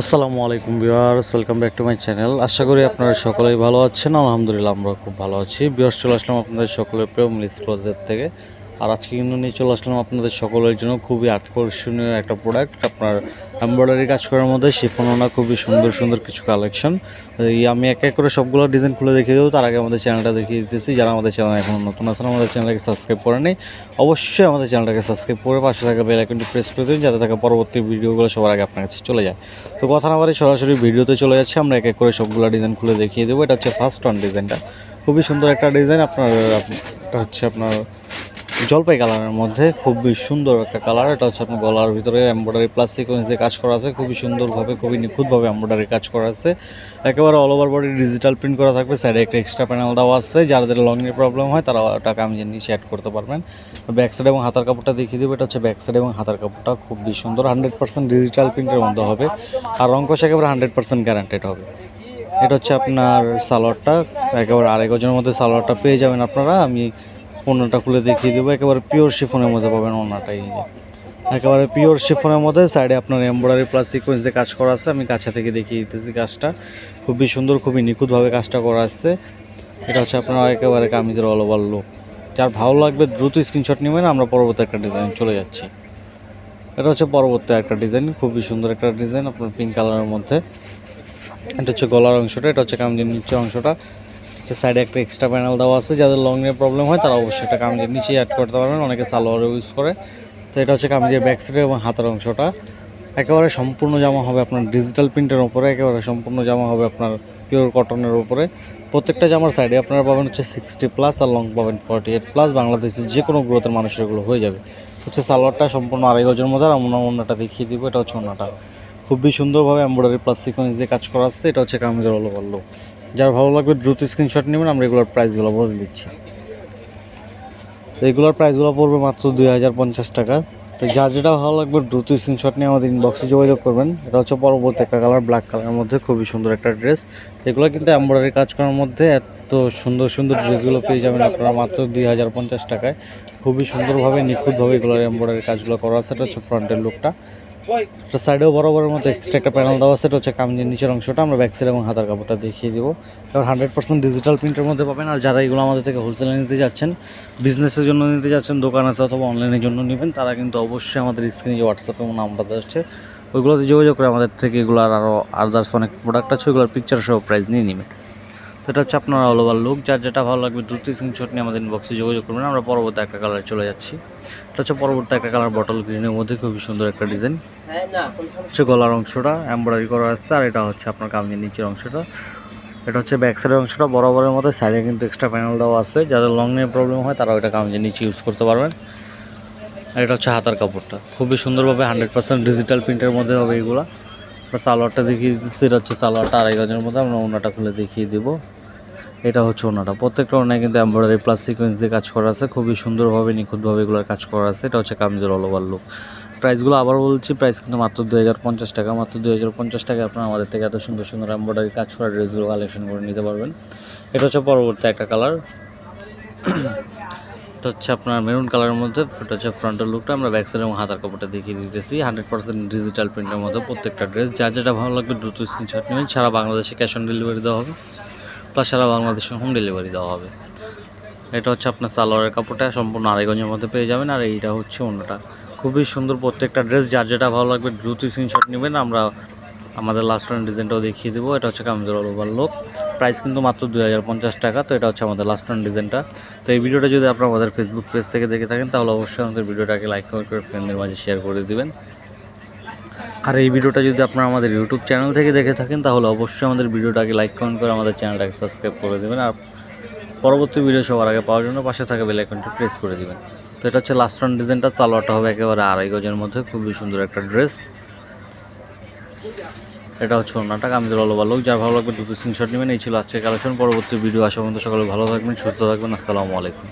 আসসালামু আলাইকুম viewers, welcome back to my channel. আশা করি আপনারা সকলেই ভালো আছেন। আলহামদুলিল্লাহ আমরা খুব ভালো আছি। ভিউয়ার্স, চলে আসলাম আপনাদের সকলের প্রিয় মিলিস ক্লোজের থেকে। আর আজকে কিন্তু নিয়ে চলে আসলাম আপনাদের সকলের জন্য খুবই আকর্ষণীয় একটা প্রোডাক্ট আপনার এমব্রয়ডারি কাজ করার মধ্যে শিফনোনা খুবই সুন্দর সুন্দর কিছু কালেকশন আমি এক এক করে সবগুলো ডিজাইন খুলে দেখিয়ে দেবো, তার আগে আমাদের চ্যানেলটা দেখিয়ে দিতেছি। যারা আমাদের চ্যানেল এখন নতুন আছেন, আমাদের চ্যানেলটাকে সাবস্ক্রাইব করে নেই অবশ্যই আমাদের চ্যানেলটাকে সাবস্ক্রাইব করে পাশে থাকা বেল আইকনটি প্রেস করে দিন, যাতে থাকা পরবর্তী ভিডিওগুলো সবার আগে আপনার কাছে চলে যায়। তো কথা না বাড়ি সরাসরি ভিডিওতে চলে যাচ্ছে, আমরা এক এক করে সবগুলো ডিজাইন খুলে দেখিয়ে দেবো। এটা হচ্ছে ফার্স্ট ওয়ান ডিজাইনটা খুবই সুন্দর একটা ডিজাইন আপনার, এটা হচ্ছে আপনার জলপাই কালারের মধ্যে খুবই সুন্দর একটা কালার এটা হচ্ছে আপনার গলার ভিতরে এমব্রয়ডারি প্লাস সিকোয়েন্স দিয়ে কাজ করা আছে, খুবই সুন্দরভাবে, খুবই নিখুঁতভাবে এমব্রয়ডারি কাজ করা আছে। একেবারে all over body digital print করা থাকবে সাইডে একটা এক্সট্রা প্যানেল দেওয়া আছে, যাদের লং এর প্রবলেম হয় তারা টাকা আমি নিচে অ্যাড করতে পারবেন। ব্যাক সাইড এবং হাতার কাপড়টা দেখিয়ে দেবো, এটা হচ্ছে ব্যাক সাইড এবং হাতার কাপড়টা খুবই সুন্দর হান্ড্রেড পার্সেন্ট ডিজিটাল প্রিন্টের মধ্যে হবে, আর রঙ্কশ একেবারে হান্ড্রেড পার্সেন্ট গ্যারান্টেড হবে। এটা হচ্ছে আপনার সালোয়ারটা, একেবারে আড়াই গজের মধ্যে সালোয়ারটা পেয়ে যাবেন আপনারা, আমি ওনাটা খুলে দেখিয়ে দেবো। একেবারে পিওর শিফনের মধ্যে পাবেন ওনাটাই এই যে। একেবারে পিওর শিফনের মধ্যে সাইডে আপনার এমব্রয়ডারি প্লাস সিকোয়েন্স দিয়ে কাজ করা আছে। আমি কাছে থেকে দেখিয়ে দিতেছি কাজটা। খুবই সুন্দর, খুবই নিখুঁতভাবে কাজটা করা আছে। এটা হচ্ছে আপনার একেবারে কামিজের অল ওভার লুক যার ভালো লাগবে দ্রুত স্ক্রিনশট নেবেন। আমরা পরবর্তী একটা ডিজাইন চলে যাচ্ছি। এটা হচ্ছে পরবর্তী একটা ডিজাইন খুবই সুন্দর একটা ডিজাইন আপনার পিঙ্ক কালারের মধ্যে। এটা হচ্ছে গলার অংশটা, এটা হচ্ছে কামিজের নিচের অংশটা। হচ্ছে সাইডে একটা এক্সট্রা প্যানেল দেওয়া আছে, যাদের লং এর প্রবলেম হয়, তারা অবশ্যই একটা কামিজের নিচে অ্যাড করতে পারবেন। অনেকে সালোয়ারও ইউজ করে। তো এটা হচ্ছে কামিজের ব্যাক সাইডে এবং হাতের অংশটা। একেবারে সম্পূর্ণ জামা হবে আপনার ডিজিটাল প্রিন্টের উপরে, একেবারে সম্পূর্ণ জামা হবে আপনার পিওর কটনের উপরে। প্রত্যেকটা জামার সাইডে আপনারা পাবেন হচ্ছে সিক্সটি প্লাস আর লং পাবেন ফর্টি এইট প্লাস বাংলাদেশের যে কোনো গ্রোথের মানুষের এগুলো হয়ে যাবে। হচ্ছে সালোয়ারটা সম্পূর্ণ আড়াই গজের মধ্যে, আর আমরা অন্যটা দেখিয়ে দিব। এটা হচ্ছে অন্যটা। খুবই সুন্দরভাবে এমব্রয়ডারি প্লাস সিকোয়েন্স দিয়ে কাজ করা আসছে এটা হচ্ছে কামিজের বলল যার ভালো লাগবে দ্রুত স্ক্রিনশট নেবেন, আমরা এগুলোর প্রাইসগুলো বলে দিচ্ছি। এগুলোর প্রাইসগুলো পড়বে মাত্র দুই হাজার পঞ্চাশ টাকা। তো যার যেটা ভালো লাগবে, দ্রুত স্ক্রিনশট নিয়ে আমাদের ইনবক্সে যোগাযোগ করবেন। এটা হচ্ছে পরবর্তী একটা কালার ব্ল্যাক কালারের মধ্যে খুবই সুন্দর একটা ড্রেস এগুলো কিন্তু এমব্রয়ডারি কাজ করার মধ্যে এত সুন্দর সুন্দর ড্রেসগুলো পেয়ে যাবেন আপনারা মাত্র দুই হাজার পঞ্চাশ টাকায়। খুবই সুন্দরভাবে নিখুঁতভাবে এগুলোর এমব্রয়ডারি কাজগুলো করা আছে। এটা হচ্ছে ফ্রন্টের লুকটা সাইডেও বরাবরের মতো এক্সট্রা একটা প্যানেল দেওয়া আছে এটা হচ্ছে কামিজের নিচের অংশটা। আমরা ব্যাক সাইড এবং হাতার কাপড়টা দেখিয়ে দিব। এবার হান্ড্রেড পার্সেন্ট ডিজিটাল প্রিন্টের মধ্যে পাবেন। আর যারা এগুলো আমাদের থেকে হোলসেলে নিতে যাচ্ছেন বিজনেসের জন্য নিতে যাচ্ছেন দোকান আছে অথবা অনলাইনের জন্য নেবেন তারা কিন্তু অবশ্যই আমাদের স্ক্রিনে যে হোয়াটসঅ্যাপ এবং নাম্বারটা আসছে ওইগুলোতে যোগাযোগ করে আমাদের থেকে এগুলো আরও আদার্স অনেক প্রোডাক্ট আছে ওইগুলোর পিকচার সহ প্রাইস নিয়ে নেবেন। এটা হচ্ছে আপনার অল ওভার লুক যার যেটা ভালো লাগবে দ্রুত স্ক্রিনশট নিয়ে আমাদের ইনবক্সে যোগাযোগ করবেন। আমরা পরবর্তী একটা কালারে চলে যাচ্ছি। এটা হচ্ছে পরবর্তী একটা কালার বটল গ্রিনের মধ্যে, খুবই সুন্দর একটা ডিজাইন হচ্ছে গলার অংশটা এমব্রয়ডারি করা আসছে আর এটা হচ্ছে আপনার কামিজের নিচের অংশটা। এটা হচ্ছে ব্যাক সাইডের অংশটা, বরাবরের মধ্যে সাইডে কিন্তু এক্সট্রা প্যানেল দেওয়া আছে। যাদের লং নিয়ে প্রবলেম হয় তারা ওইটা কামিজের নিচে ইউজ করতে পারবেন। আর এটা হচ্ছে হাতার কাপড়টা। খুবই সুন্দরভাবে হান্ড্রেড পার্সেন্ট ডিজিটাল প্রিন্টের মধ্যে হবে এগুলো। সালোয়ারটা দেখিয়ে দিচ্ছি এটা হচ্ছে সালোয়ারটা আড়াই গজের মধ্যে আমরা ওনাটা খুলে দেখিয়ে দেবো। এটা হচ্ছে ওনাটা। প্রত্যেকটা ওনায় কিন্তু এমব্রয়ডারি প্লাস সিকোয়েন্স দিয়ে কাজ করা আছে। খুবই সুন্দরভাবে, নিখুঁতভাবে এগুলোর কাজ করা আছে। এটা হচ্ছে কামিজের অল লুক প্রাইসগুলো আবার বলছি প্রাইস কিন্তু মাত্র দুই হাজার পঞ্চাশ টাকা। মাত্র দুই হাজার পঞ্চাশ টাকা আপনারা আমাদের থেকে এত সুন্দর সুন্দর এমব্রয়ডারি কাজ করা ড্রেসগুলো কালেকশন করে নিতে পারবেন। এটা হচ্ছে পরবর্তী একটা কালার এটা হচ্ছে আপনার মেরুন কালারের মধ্যে। এটা হচ্ছে ফ্রন্টের লুকটা আমরা ব্যাক সাইড এবং হাতার কাপড়টা দেখিয়ে দিতেছি। হান্ড্রেড পার্সেন্ট ডিজিটাল প্রিন্টের মধ্যে প্রত্যেকটা ড্রেস যা যেটা ভালো লাগবে দ্রুত স্ক্রিনশট নেবেন। সারা বাংলাদেশে ক্যাশ অন ডেলিভারি দেওয়া হবে। প্লাস সারা বাংলাদেশে হোম ডেলিভারি দেওয়া হবে। এটা হচ্ছে আপনার সালোয়ারের কাপড়টা, সম্পূর্ণ আড়াইগঞ্জের মধ্যে পেয়ে যাবেন। আর এইটা হচ্ছে অন্যটা। খুবই সুন্দর প্রত্যেকটা ড্রেস যার যেটা ভালো লাগবে দ্রুত স্ক্রিনশট নেবেন। আমরা আমাদের লাস্ট রান ডিজাইনটাও দেখিয়ে দেবো। এটা হচ্ছে কামিজের অল ওভার লোক প্রাইস কিন্তু মাত্র দুই হাজার পঞ্চাশ টাকা। তো এটা হচ্ছে আমাদের লাস্ট রান ডিজাইনটা তো এই ভিডিওটা যদি আপনারা আমাদের ফেসবুক পেজ থেকে দেখে থাকেন, তাহলে অবশ্যই আমাদের ভিডিওটাকে লাইক করে করে ফ্রেন্ডদের মাঝে শেয়ার করে দিবেন। আর এই ভিডিওটা যদি আপনারা আমাদের ইউটিউব চ্যানেল থেকে দেখে থাকেন, তাহলে অবশ্যই আমাদের ভিডিওটাকে লাইক কমেন্ট করে আমাদের চ্যানেলটাকে সাবস্ক্রাইব করে দেবেন। আর পরবর্তী ভিডিও সবার আগে পাওয়ার জন্য পাশে থাকা বেল আইকনটি প্রেস করে দিবেন। তো এটা হচ্ছে লাস্ট রান ডিজাইনটা চালোয়ারটা হবে একেবারে আড়াই গজের মধ্যে, খুবই সুন্দর একটা ড্রেস এটা হচ্ছে ওনাটা কামিজের ভালো ভালো যার ভালো লাগবে দুটো স্ক্রিনশট নেবেন। এই ছিল আজকে কালেকশন পরবর্তী ভিডিও আসা পর্যন্ত সকালে ভালো থাকবেন, সুস্থ থাকবেন। আসসালামু আলাইকুম।